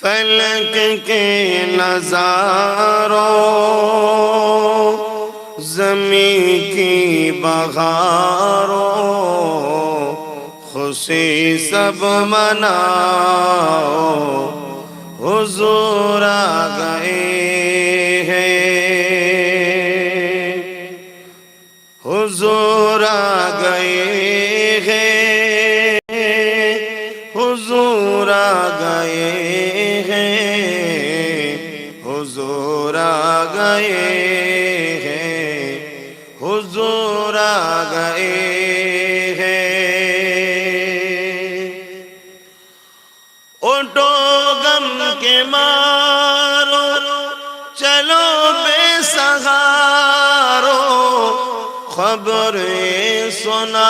فلک کے نظاروں، زمین کی بغاروں، خوشی سب مناؤ، حضور آ گئے ہیں۔ حضور آ گئے ہیں۔ گئے ہیں، حضور آ گئے ہیں۔ اٹھو غم کے مارو، چلو بے سہارو خبر سنا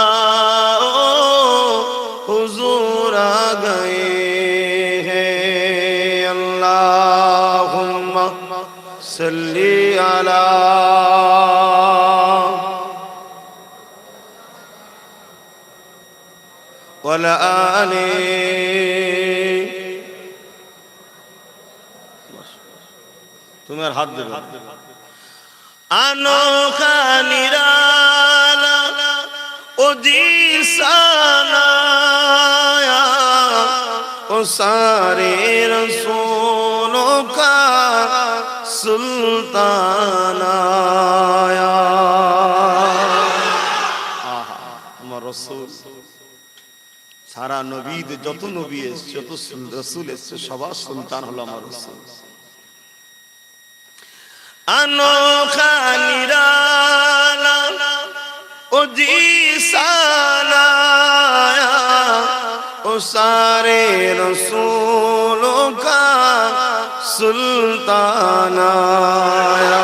حضور آ گئے صلي على ولا آلي তুমি আর হাত দেবে আনো কানিরালা ও দিসানা ও সারে রসুলো কা সুলতানায়া। আমার রসুল। সারা নবীদ যত নবী এসছে, যত রসুল এসছে, সবার সুলতান হলো আমার রসুল। আনোখা सारे रसूलों का सुल्तान आया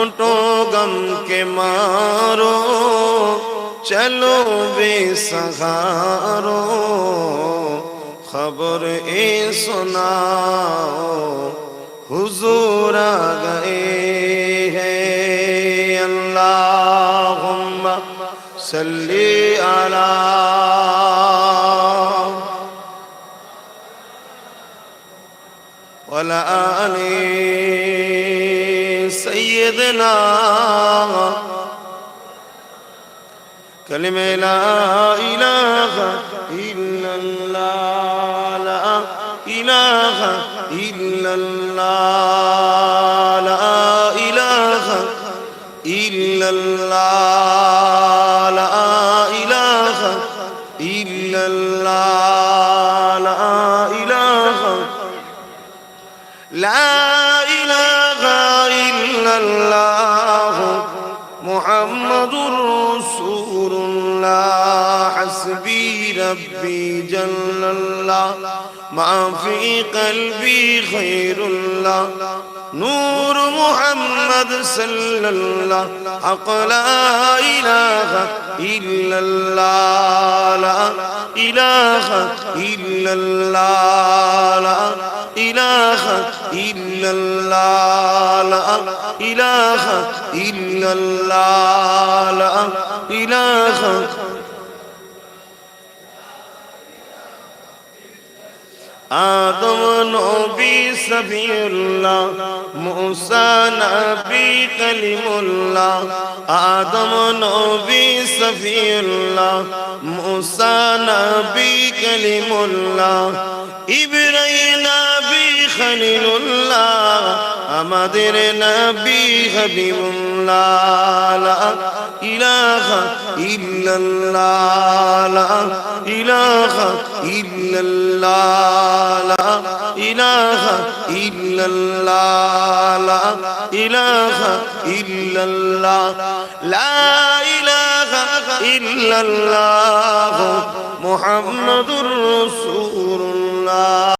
उठो गम के मारो चलो बेसहारो खबर ए सुनाओ हुजूर आ गए हैं अल्लाहुम्मा सल्ली अला ولآل سيدنا كلمة لا إله إلا الله لا إله إلا الله لا إله إلا الله لا إله إلا الله محمد رسول الله. حسبي ربي جل الله. ما في قلبي خير الله. نور محمد صلى الله. حق لا إله إلا الله. لا إله إلا الله. إله إلا الله لا إله إلا الله لا إله. آدم نبي سبي الله موسى نبي كلم الله آدم نبي سبي الله موسى نبي كلم الله إبراهيم খলিলুল্লাহ আমাদের নবী হাবিবুল্লাহ ইলাহা ইল্লাল্লাহ ইলাহা ইল্লাল্লাহ ইলাহা ইল্লাল্লাহ ইলাহা ইল্লাল্লাহ, লা ইলাহা ইল্লাল্লাহ, মুহাম্মাদুর রাসূলুল্লাহ।